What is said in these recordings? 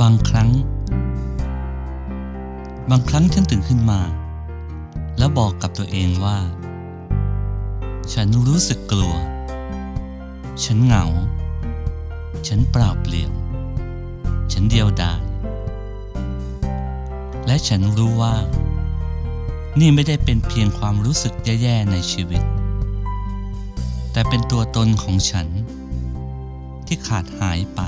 บางครั้ง บางครั้งฉันตื่นขึ้นมา แล้วบอกกับตัวเองว่า ฉันรู้สึกกลัว ฉันเหงา ฉันเปล่าเปลี่ยว ฉันเดียวดาย และฉันรู้ว่า นี่ไม่ได้เป็นเพียงความรู้สึกแย่ๆในชีวิต แต่เป็นตัวตนของฉันที่ขาดหายไป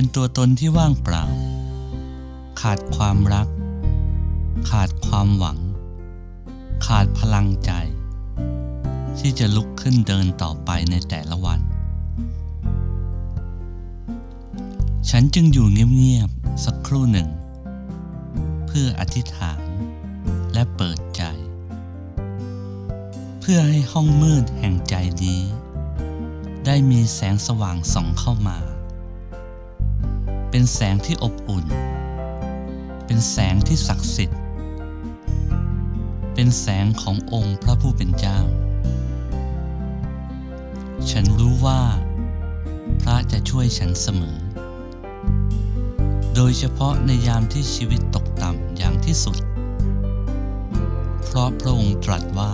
เป็นตัวตนที่ว่างเปล่า ขาดความรัก ขาดความหวัง ขาดพลังใจ ที่จะลุกขึ้นเดินต่อไปในแต่ละวัน ฉันจึงอยู่เงียบๆสักครู่หนึ่ง เพื่ออธิษฐานและเปิดใจ เพื่อให้ห้องมืดแห่งใจนี้ ได้มีแสงสว่างส่องเข้ามา เป็นแสงที่อบอุ่น เป็นแสงที่ศักดิ์สิทธิ์ เป็นแสงขององค์พระผู้เป็นเจ้า ฉันรู้ว่า พระจะช่วยฉันเสมอ โดยเฉพาะในยามที่ชีวิตตกต่ำอย่างที่สุด เพราะพระองค์ตรัสว่า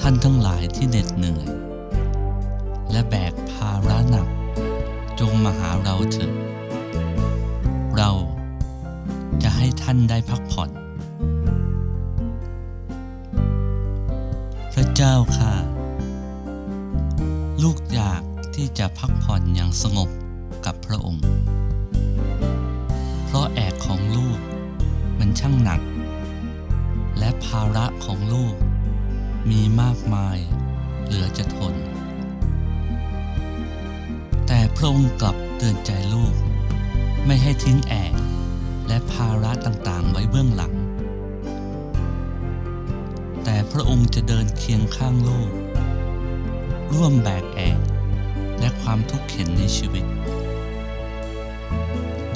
ท่านทั้งหลายที่เหน็ดเหนื่อย และแบก จงมาหาเราเถิด เราจะให้ท่านได้พักผ่อน พระเจ้าค่ะ ลูกอยากที่จะพักผ่อนอย่างสงบกับพระองค์ เพราะแอกของลูกมันช่างหนัก และภาระของลูกมีมากมายเหลือจะทน พระองค์กลับเตือนใจลูก ไม่ให้ทิ้งแอกและภาระต่างๆ ไว้เบื้องหลัง แต่พระองค์จะเดินเคียงข้างลูก ร่วมแบกแอกและความทุกข์เข็นในชีวิต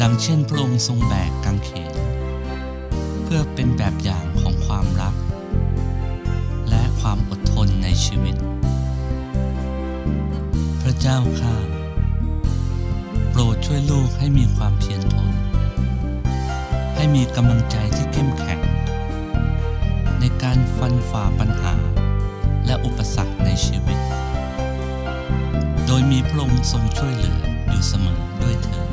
ดังเช่นพระองค์ทรงแบกกางเขน เพื่อเป็นแบบอย่างของความรัก และความอดทนในชีวิต พระเจ้าข้า รดช่วยลูกให้มีความเพียรทน ให้มีกำลังใจที่เข้มแข็ง ในการฟันฝ่าปัญหา และอุปสรรคในชีวิต โดยมีพระองค์ทรงช่วยเหลืออยู่เสมอด้วยเถิด